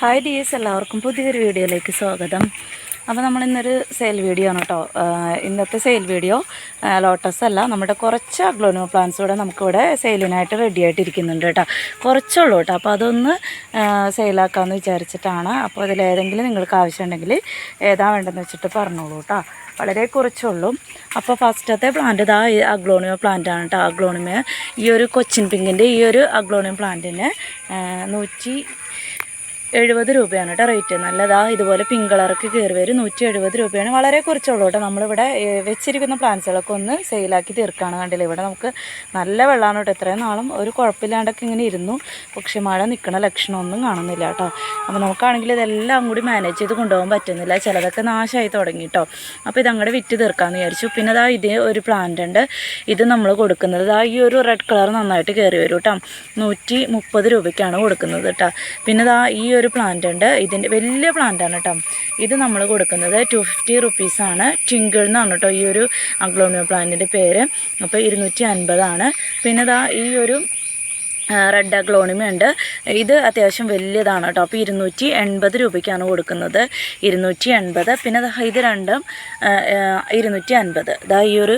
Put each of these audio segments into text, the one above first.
Hi dears എല്ലാവർക്കും പുതിയൊരു വീഡിയോയിലേക്ക് സ്വാഗതം. അപ്പോൾ നമ്മൾ ഇന്നൊരു സെയിൽ വീഡിയോ ആണ് കേട്ടോ. ഇന്നത്തെ സെയിൽ വീഡിയോ ലോട്ടസ് അല്ല. നമ്മുടെ കുറച്ച് അഗ്ലോനോ പ്ലാന്റ്സ് ഇവിടെ നമുക്കിവിടെ സെയിലിനായിട്ട് റെഡി ആയിട്ടിരിക്കുന്നുണ്ട് കേട്ടോ. കുറച്ചുള്ളൂ കേട്ടോ. അപ്പോൾ അതൊന്ന് സെയിലാക്കാമെന്ന് വിചാരിച്ചിട്ടാണ്. അപ്പോൾ അതിലേതെങ്കിലും നിങ്ങൾക്ക് ആവശ്യമുണ്ടെങ്കിൽ ഏതാ വേണ്ടതെന്ന് വെച്ചിട്ട് പറഞ്ഞോളൂ കേട്ടോ. വളരെ കുറച്ചുള്ളൂ അപ്പോൾ ഫസ്റ്റത്തെ പ്ലാന്റ് ഇതാ അഗ്ലോണിയോ പ്ലാന്റ് ആണ് കേട്ടോ. അഗ്ലോണിമ ഈ ഒരു കൊച്ചിൻ പിങ്കിന്റെ ഈ ഒരു അഗ്ലോണിയം പ്ലാന്റിന് നൂറ്റി എഴുപത് രൂപയാണ് കേട്ടോ റേറ്റ് നല്ലതാ ഇതുപോലെ പിങ്ക് കളർക്ക് കയറി വരും. നൂറ്റി എഴുപത് രൂപയാണ്. വളരെ കുറച്ചുള്ളൂ കേട്ടോ നമ്മളിവിടെ വെച്ചിരിക്കുന്ന പ്ലാന്റ്സുകളൊക്കെ ഒന്ന് സെയിലാക്കി തീർക്കുകയാണ് കണ്ടില്ല? ഇവിടെ നമുക്ക് നല്ല വെള്ളമാണ് കേട്ടോ ഇത്രയും നാളും ഒരു കുഴപ്പമില്ലാണ്ടൊക്കെ ഇങ്ങനെ ഇരുന്നു. പക്ഷേ മഴ നിൽക്കണ ലക്ഷണമൊന്നും കാണുന്നില്ല കേട്ടോ അപ്പോൾ നമുക്കാണെങ്കിൽ ഇതെല്ലാം കൂടി മാനേജ് ചെയ്ത് കൊണ്ടുപോകാൻ പറ്റുന്നില്ല. ചിലതൊക്കെ നാശമായി തുടങ്ങി കേട്ടോ അപ്പോൾ ഇതങ്ങടെ വിറ്റ് തീർക്കാമെന്ന് വിചാരിച്ചു. പിന്നെ അതാ ഇത് ഒരു പ്ലാന്റ് ഉണ്ട്. ഇത് നമ്മൾ കൊടുക്കുന്നത് ഇതാ ഈ ഒരു റെഡ് കളർ നന്നായിട്ട് കയറി വരും കേട്ടോ നൂറ്റി മുപ്പത് രൂപയ്ക്കാണ് കൊടുക്കുന്നത് കേട്ടോ പിന്നെ ഇതാ ഈ ഒരു പ്ലാന്റ് ഉണ്ട്. ഇതിന്റെ വലിയ പ്ലാന്റ് ആണ് കേട്ടോ ഇത് നമ്മൾ കൊടുക്കുന്നത് ടു ഫിഫ്റ്റി റുപ്പീസാണ് ടിങ്കിൾ എന്നാണ് കേട്ടോ ഈ ഒരു അഗ്ലോണിയോ പ്ലാന്റിന്റെ പേര്. അപ്പോൾ ഇരുന്നൂറ്റി അൻപതാണ്. പിന്നെ ദാ ഈ ഒരു റെഡ് അഗ്ലോണിമ ഉണ്ട് ഇത് അത്യാവശ്യം വലിയതാണ് കേട്ടോ. അപ്പോൾ ഇരുന്നൂറ്റി എൺപത് രൂപയ്ക്കാണ് കൊടുക്കുന്നത്. ഇരുന്നൂറ്റി എൺപത് പിന്നെ ഇത് രണ്ടും ഇരുന്നൂറ്റി അൻപത് ഇതാ ഈ ഒരു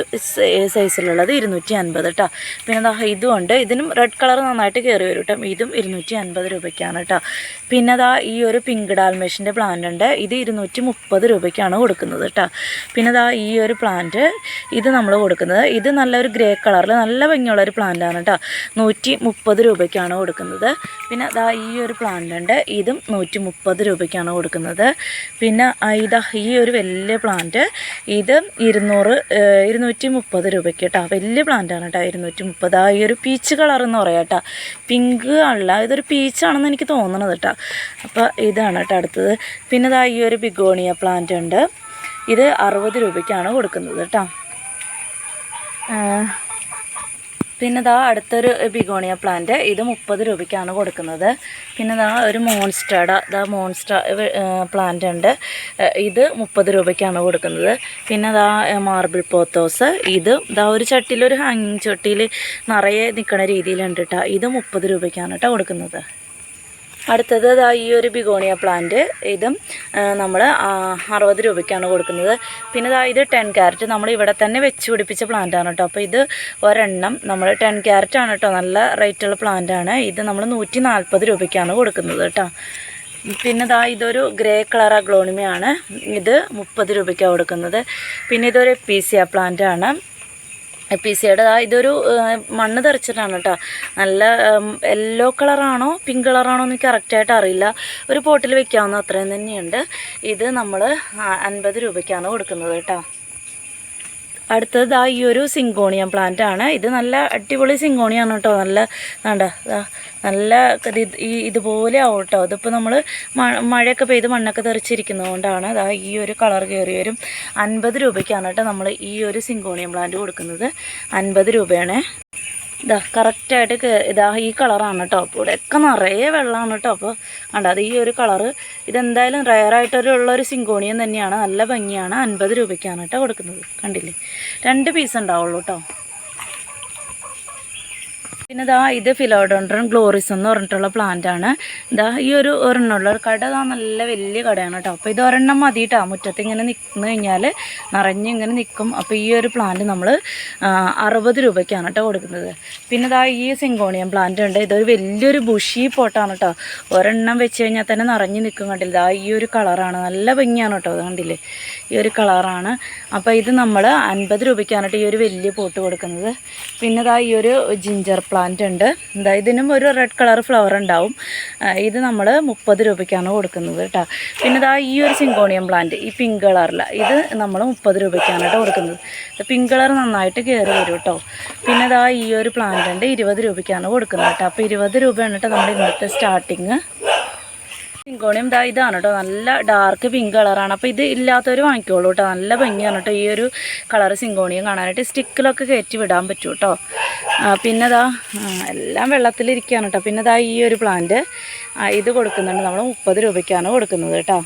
സൈസിലുള്ളത് ഇരുന്നൂറ്റി അൻപത് കേട്ടോ പിന്നെ ഇതും ഉണ്ട്. ഇതിനും റെഡ് കളർ നന്നായിട്ട് കയറി വരും കേട്ടോ ഇതും ഇരുന്നൂറ്റി അൻപത് രൂപയ്ക്കാണ് കേട്ടോ പിന്നെ ദാ ഈ ഒരു പിങ്ക് ഡാൽമേഷന്റെ പ്ലാന്റ് ഉണ്ട്. ഇത് ഇരുന്നൂറ്റി മുപ്പത് രൂപയ്ക്കാണ് കൊടുക്കുന്നത് കേട്ടോ പിന്നെ ദാ ഈ ഒരു പ്ലാന്റ് ഇത് നമ്മൾ കൊടുക്കുന്നത്. ഇത് നല്ലൊരു ഗ്രേ കളറിൽ നല്ല ഭംഗിയുള്ള ഒരു പ്ലാന്റാണ് കേട്ടോ നൂറ്റി മുപ്പത് രൂപയ്ക്കാണ് കൊടുക്കുന്നത്. പിന്നെ അതാ ഈ ഒരു പ്ലാന്റുണ്ട്. ഇതും നൂറ്റി മുപ്പത് രൂപയ്ക്കാണ് കൊടുക്കുന്നത്. പിന്നെ ഇതാ ഈ ഒരു വലിയ പ്ലാന്റ്. ഇത് ഇരുന്നൂറ് ഇരുന്നൂറ്റി മുപ്പത് രൂപയ്ക്ക് കേട്ടോ വലിയ പ്ലാന്റാണ് കേട്ടോ ഇരുന്നൂറ്റി മുപ്പത് ആ ഈ ഒരു പീച്ച് കളർ എന്ന് പറയാം കേട്ടോ പിങ്ക് അല്ല ഇതൊരു പീച്ചാണെന്ന് എനിക്ക് തോന്നണത് കേട്ടോ അപ്പോൾ ഇതാണ് കേട്ടോ അടുത്തത്. പിന്നെ ഇതാ ഈ ഒരു ബിഗോണിയ പ്ലാന്റ് ഉണ്ട്. ഇത് അറുപത് രൂപയ്ക്കാണ് കൊടുക്കുന്നത് കേട്ടോ പിന്നെ ഇതാ അടുത്തൊരു ബിഗോണിയ പ്ലാന്റ്. ഇത് മുപ്പത് രൂപയ്ക്കാണ് കൊടുക്കുന്നത്. പിന്നെ ഇതാ ഒരു മോൺസ്റ്റാഡ ഇതാ മോൺസ്റ്റ പ്ലാന്റ് ഉണ്ട്. ഇത് മുപ്പത് രൂപയ്ക്കാണ് കൊടുക്കുന്നത്. പിന്നെ ഇതാ മാർബിൾ പോത്തോസ്. ഇത് ഇതാ ഒരു ചട്ടിയിൽ ഒരു ഹാങ്ങിങ് ചട്ടിയിൽ നിറയെ നിൽക്കുന്ന രീതിയിലുണ്ട് കേട്ടോ ഇത് മുപ്പത് രൂപയ്ക്കാണ് കേട്ടോ കൊടുക്കുന്നത്. അടുത്തത് അതാ ഈ ഒരു ബിഗോണിയ പ്ലാന്റ് ഇതും നമ്മൾ അറുപത് രൂപയ്ക്കാണ് കൊടുക്കുന്നത്. പിന്നെ ദാ ഇത് ടെൻ ക്യാരറ്റ് നമ്മൾ ഇവിടെ തന്നെ വെച്ച് പിടിപ്പിച്ച പ്ലാന്റ് ആണ് കേട്ടോ അപ്പോൾ ഇത് ഒരെണ്ണം നമ്മൾ ടെൻ ക്യാരറ്റ് ആണ് കേട്ടോ നല്ല റേറ്റുള്ള പ്ലാന്റ് ആണ്. ഇത് നമ്മൾ നൂറ്റി നാൽപ്പത് രൂപയ്ക്കാണ് കൊടുക്കുന്നത് കേട്ടോ പിന്നെ ദാ ഇതൊരു ഗ്രേ കളർ അഗ്ലോണിമയാണ് ഇത് മുപ്പത് രൂപയ്ക്കാണ് കൊടുക്കുന്നത്. പിന്നെ ഇതൊരു പ്ലാന്റ് ആണ്. പി സിയുടെ ഇതൊരു മണ്ണ് തെറിച്ചിട്ടാണ് കേട്ടോ. നല്ല യെല്ലോ കളറാണോ പിങ്ക് കളറാണോ എന്ന് കറക്റ്റായിട്ട് അറിയില്ല. ഒരു പോട്ടിൽ വെക്കാവുന്ന അത്രയും തന്നെയുണ്ട്. ഇത് നമ്മൾ അൻപത് രൂപയ്ക്കാണ് കൊടുക്കുന്നത് കേട്ടോ. അടുത്തത് ദാ ഈ ഒരു സിങ്കോണിയം പ്ലാന്റ് ആണ്. ഇത് നല്ല അടിപൊളി സിങ്കോണിയാണ് കേട്ടോ. നല്ല വേണ്ട നല്ല ഈ ഇതുപോലെ ആവും കേട്ടോ. ഇതിപ്പോൾ നമ്മൾ മഴയൊക്കെ പെയ്ത് മണ്ണൊക്കെ തെറിച്ചിരിക്കുന്നതുകൊണ്ടാണ് അതാ ഈ ഒരു കളർ കയറി വരും അൻപത് രൂപയ്ക്കാണ് കേട്ടോ നമ്മൾ ഈ ഒരു സിങ്കോണിയം പ്ലാന്റ് കൊടുക്കുന്നത്. അൻപത് രൂപയാണ്. ഇതാ കറക്റ്റായിട്ട് ഇതാ ഈ കളറാണ് കേട്ടോ അപ്പോൾ ഇവിടെയൊക്കെ നിറയെ വെള്ളമാണ് കേട്ടോ അപ്പോൾ കണ്ടത് ഈ ഒരു കളറ് ഇതെന്തായാലും റയറായിട്ടൊരു ഉള്ള ഒരു സിങ്കോണിയം തന്നെയാണ്. നല്ല ഭംഗിയാണ്. അൻപത് രൂപയ്ക്കാണ് കേട്ടോ കൊടുക്കുന്നത്. കണ്ടില്ലേ? രണ്ട് പീസ് ഉണ്ടാവുള്ളൂ കേട്ടോ പിന്നെ ഇതാ ഇത് ഫിലോഡോൺഡ്രൻ ഗ്ലോറിസ് എന്ന് പറഞ്ഞിട്ടുള്ള പ്ലാന്റ് ആണ്. ഇതാ ഈ ഒരു ഒരെണ്ണമുള്ള ഒരു കട ഇതാ നല്ല വലിയ കടയാണ് കേട്ടോ അപ്പോൾ ഇത് ഒരെണ്ണം മതി കേട്ടോ മുറ്റത്ത് ഇങ്ങനെ നിൽക്കുന്നു കഴിഞ്ഞാൽ നിറഞ്ഞ് ഇങ്ങനെ നിൽക്കും. അപ്പോൾ ഈ ഒരു പ്ലാന്റ് നമ്മൾ അറുപത് രൂപയ്ക്കാണ് കേട്ടോ കൊടുക്കുന്നത്. പിന്നെ ഇതാ ഈ സിങ്കോണിയം പ്ലാന്റ് ഉണ്ട്. ഇതൊരു വലിയൊരു ബുഷി പോട്ടാണ് കേട്ടോ ഒരെണ്ണം വെച്ച് കഴിഞ്ഞാൽ തന്നെ നിറഞ്ഞ് നിൽക്കും കണ്ടില്ല? ഇതാ ഈ ഒരു കളറാണ് നല്ല ഭംഗിയാണ് കേട്ടോ അത് കണ്ടില്ലേ? ഈ ഒരു കളറാണ് അപ്പോൾ ഇത് നമ്മൾ അൻപത് രൂപയ്ക്കാണ് കേട്ടോ ഈ ഒരു വലിയ പോട്ട് കൊടുക്കുന്നത്. പിന്നെ ഇതാ ഈ ഒരു ജിഞ്ചർ പ്ലാന്റ് ഉണ്ട്. എന്താ ഇതിനും ഒരു റെഡ് കളർ ഫ്ലവർ ഉണ്ടാവും. ഇത് നമ്മൾ മുപ്പത് രൂപയ്ക്കാണ് കൊടുക്കുന്നത് കേട്ടോ പിന്നെ ഇതാ ഈ ഒരു സിങ്കോണിയം പ്ലാന്റ് ഈ പിങ്ക് കളറിൽ ഇത് നമ്മൾ മുപ്പത് രൂപയ്ക്കാണ് കേട്ടോ കൊടുക്കുന്നത്. പിങ്ക് കളർ നന്നായിട്ട് കയറി വരും കേട്ടോ പിന്നെ ഇതാ ഈ ഒരു പ്ലാന്റ് ഉണ്ട് ഇരുപത് രൂപയ്ക്കാണ് കൊടുക്കുന്നത് കേട്ടോ അപ്പോൾ ഇരുപത് രൂപയാണ് കേട്ടോ നമ്മുടെ ഇന്നത്തെ സ്റ്റാർട്ടിങ് സിങ്കോണിയം ദാ ഇതാണ് കേട്ടോ നല്ല ഡാർക്ക് പിങ്ക് കളറാണ് അപ്പോൾ ഇത് ഇല്ലാത്തവർ വാങ്ങിക്കോളൂ കേട്ടോ നല്ല ഭംഗിയാണ് കേട്ടോ ഈ ഒരു കളർ സിങ്കോണിയം കാണാനായിട്ട്. സ്റ്റിക്കിലൊക്കെ കയറ്റി വിടാൻ പറ്റും കേട്ടോ പിന്നെ ദാ എല്ലാം വെള്ളത്തിലിരിക്കുകയാണ് കേട്ടോ പിന്നെ ദാ ഈ ഒരു പ്ലാന്റ് ഇത് കൊടുക്കുന്നുണ്ട്. നമ്മൾ മുപ്പത് രൂപയ്ക്കാണ് കൊടുക്കുന്നത് കേട്ടോ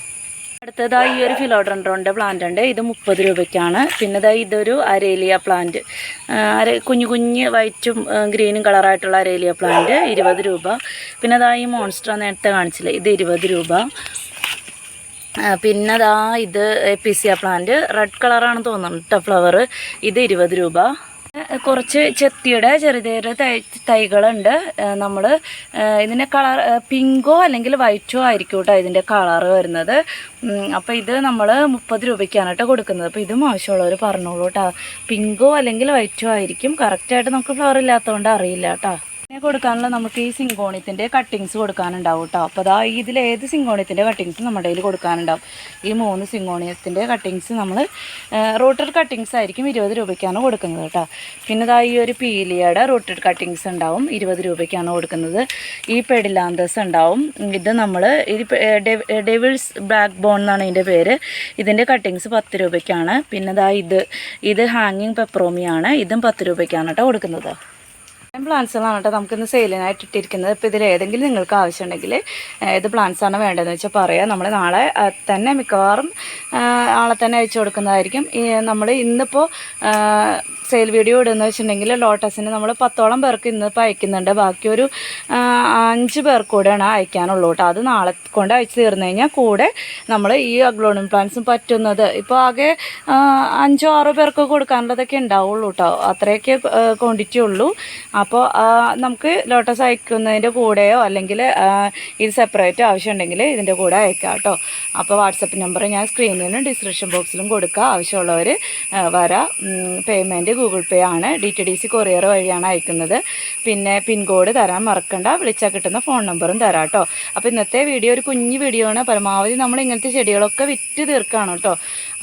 അടുത്തതായി ഈ ഒരു ഫിലോഡ്രൻഡ്രോന്റെ പ്ലാന്റ് ഉണ്ട് ഇത് മുപ്പത് രൂപയ്ക്കാണ്. പിന്നെ ഇതായി ഇതൊരു അരേലിയ പ്ലാന്റ് അര കുഞ്ഞു കുഞ്ഞ് വൈറ്റും ഗ്രീനും കളറായിട്ടുള്ള അരേലിയ പ്ലാന്റ് ഇരുപത് രൂപ. പിന്നെ ഇതായി മോൺസ്റ്റർ നേരത്തെ കാണിച്ചില്ലേ ഇത് ഇരുപത് രൂപ. പിന്നെ ദാ ഇത് എപ്പിസിയ പ്ലാന്റ് റെഡ് കളറാണ് തോന്നുന്നു ഫ്ലവർ ഇത് ഇരുപത് രൂപ. കുറച്ച് ചെത്തിയുടെ ചെറിയ ചെറിയ തൈ തൈകളുണ്ട്. നമ്മൾ ഇതിന്റെ കളർ പിങ്കോ അല്ലെങ്കിൽ വൈറ്റോ ആയിരിക്കും കേട്ടോ ഇതിന്റെ കളറ് വരുന്നത്. അപ്പോൾ ഇത് നമ്മൾ മുപ്പത് രൂപയ്ക്കാണ് കേട്ടോ കൊടുക്കുന്നത്. അപ്പോൾ ഇതും ആവശ്യമുള്ളവർ പറഞ്ഞോളൂ കേട്ടോ. പിങ്കോ അല്ലെങ്കിൽ വൈറ്റോ ആയിരിക്കും. കറക്റ്റായിട്ട് നമുക്ക് ഫ്ലവർ ഇല്ലാത്തതുകൊണ്ട് അറിയില്ല കേട്ടോ. പിന്നെ കൊടുക്കാനുള്ള നമുക്ക് ഈ സിങ്കോണിത്തിന്റെ കട്ടിങ്സ് കൊടുക്കാനുണ്ടാവും കേട്ടോ അപ്പോൾ അതാ ഏത് സിങ്കോണിത്തിന്റെ കട്ടിങ്സ് നമ്മുടെ കയ്യിൽ കൊടുക്കാനുണ്ടാവും? ഈ മൂന്ന് സിങ്കോണിയത്തിന്റെ കട്ടിങ്സ് നമ്മൾ റൂട്ടഡ് കട്ടിങ്സ് ആയിരിക്കും ഇരുപത് രൂപയ്ക്കാണ് കൊടുക്കുന്നത് കേട്ടോ പിന്നെ ഇതാ ഈ ഒരു പീലിയയുടെ റൂട്ടഡ് കട്ടിങ്സ് ഉണ്ടാവും ഇരുപത് രൂപയ്ക്കാണ് കൊടുക്കുന്നത്. ഈ പെഡിലാന്തസ് ഉണ്ടാവും. ഇത് നമ്മൾ ഇത് ഡെവിൾസ് ബ്ലാക്ക് ബോൺ എന്നാണ് ഇതിന്റെ പേര്. ഇതിന്റെ കട്ടിങ്സ് പത്ത് രൂപയ്ക്കാണ്. പിന്നെ ഇതാ ഇത് ഇത് ഹാങ്ങിങ് പെപ്രോമിയാണ് ഇതും പത്ത് രൂപയ്ക്കാണ് കേട്ടോ കൊടുക്കുന്നത്. പ്ലാന്റ്സുകളാണ് കേട്ടോ നമുക്കിന്ന് സെയിലിനായിട്ട് ഇട്ടിരിക്കുന്നത്. ഇപ്പോൾ ഇതിൽ ഏതെങ്കിലും നിങ്ങൾക്ക് ആവശ്യമുണ്ടെങ്കിൽ ഏത് പ്ലാന്റ്സാണ് വേണ്ടതെന്ന് വെച്ചാൽ പറയാം. നമ്മൾ നാളെ തന്നെ മിക്കവാറും ആളെ തന്നെ അയച്ചു കൊടുക്കുന്നതായിരിക്കും. നമ്മൾ ഇന്നിപ്പോൾ സെയിൽ വീഡിയോ ഇടുന്ന വെച്ചിട്ടുണ്ടെങ്കിൽ ലോട്ടസിന് നമ്മൾ പത്തോളം പേർക്ക് ഇന്നിപ്പോൾ അയക്കുന്നുണ്ട്. ബാക്കി ഒരു അഞ്ച് പേർക്ക് കൂടെയാണ് അയക്കാനുള്ളൂ കേട്ടോ. അത് നാളെ കൊണ്ട് അയച്ചു തീർന്നു കഴിഞ്ഞാൽ കൂടെ നമ്മൾ ഈ അഗ്ലോണിയം പ്ലാന്റ്സും പറ്റുന്നത്. ഇപ്പോൾ ആകെ അഞ്ചോ ആറോ പേർക്ക് കൊടുക്കാനുള്ളതൊക്കെ ഉണ്ടാവുള്ളൂ കേട്ടോ. അത്രയൊക്കെ ക്വാണ്ടിറ്റി ഉള്ളൂ. അപ്പോൾ നമുക്ക് ലോട്ടസ് അയക്കുന്നതിന്റെ കൂടെയോ അല്ലെങ്കിൽ ഇത് സെപ്പറേറ്റ് ആവശ്യമുണ്ടെങ്കിൽ ഇതിന്റെ കൂടെ അയക്കാം കേട്ടോ. അപ്പോൾ വാട്സപ്പ് നമ്പർ ഞാൻ സ്ക്രീനിലും ഡിസ്ക്രിപ്ഷൻ ബോക്സിലും കൊടുക്കുക ആവശ്യമുള്ളവർ വരാം. പേയ്മെന്റ് ഗൂഗിൾ പേ ആണ്. D T D C courier വഴിയാണ് അയക്കുന്നത്. പിന്നെ പിൻകോഡ് തരാൻ മറക്കണ്ട. വിളിച്ചാൽ കിട്ടുന്ന ഫോൺ നമ്പറും തരാം കേട്ടോ. അപ്പോൾ ഇന്നത്തെ വീഡിയോ ഒരു കുഞ്ഞു വീഡിയോ ആണ്. പരമാവധി നമ്മൾ ഇങ്ങനത്തെ ചെടികളൊക്കെ വിറ്റ് തീർക്കുകയാണ് കേട്ടോ.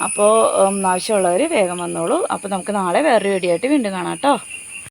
അപ്പോൾ ആവശ്യമുള്ളവർ വേഗം വന്നോളൂ. അപ്പോൾ നമുക്ക് നാളെ വേറൊരു വീഡിയോ ആയിട്ട് വീണ്ടും കാണാം കേട്ടോ.